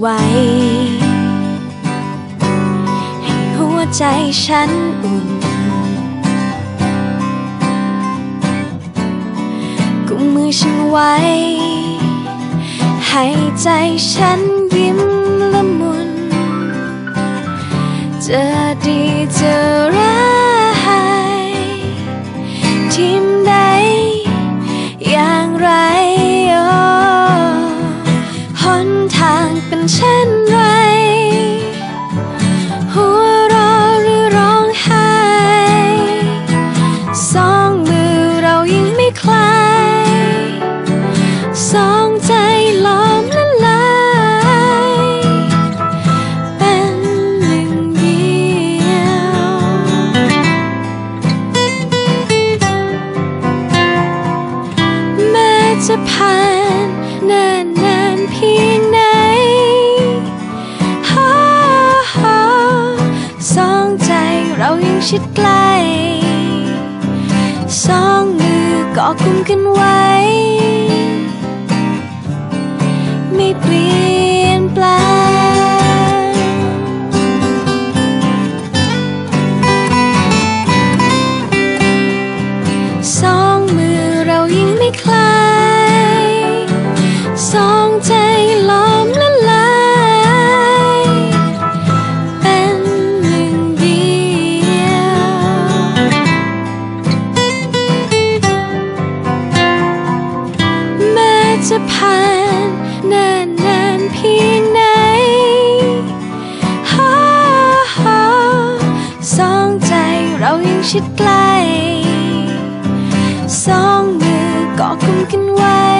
ไว้ ให้หัวใจฉันอุ่น กุมมือฉันไว้ ให้ใจฉันยิ้มละมุน จะดีเจอ จะผ่านนานนานเพียงไหนฮาฮาสองใจเรายังชิดใกล้ สองมือก็กุมกันไว้ ใจเรายังชิดใกล้ สองมือก็กุมกันไว้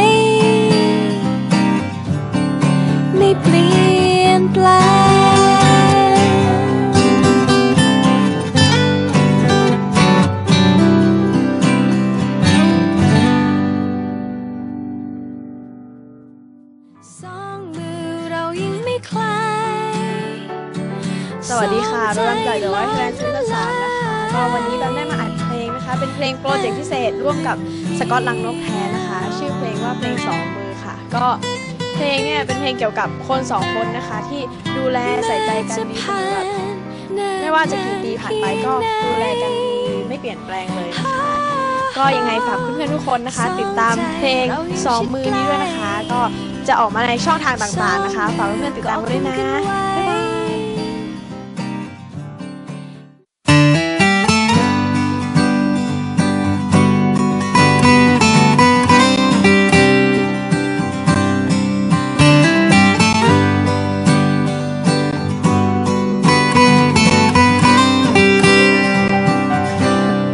สวัสดีค่ะเราลังจากเดอะไวท์แฟนซิลสารนะคะก็วันนี้เราได้มาอัดเพลงนะคะ เป็นเพลงโปรเจกต์พิเศษร่วมกับสกอตลังนกแท้นะคะ ชื่อเพลงว่าเพลงสองมือค่ะ ก็เพลงเนี่ยเป็นเพลงเกี่ยวกับคนสองคนนะคะ ที่ดูแลใส่ใจกันดีเสมอแบบไม่ว่าจะกี่ปีผ่านไปก็ดูแลกันดีไม่เปลี่ยนแปลงเลยนะคะก็ยังไงฝากเพื่อนๆทุกคนนะคะ ติดตามเพลงสองมือนี้ด้วยนะคะ ก็จะออกมาในช่องทางต่างๆนะคะฝากเพื่อนๆติดตามกันด้วยนะบ๊ายบาย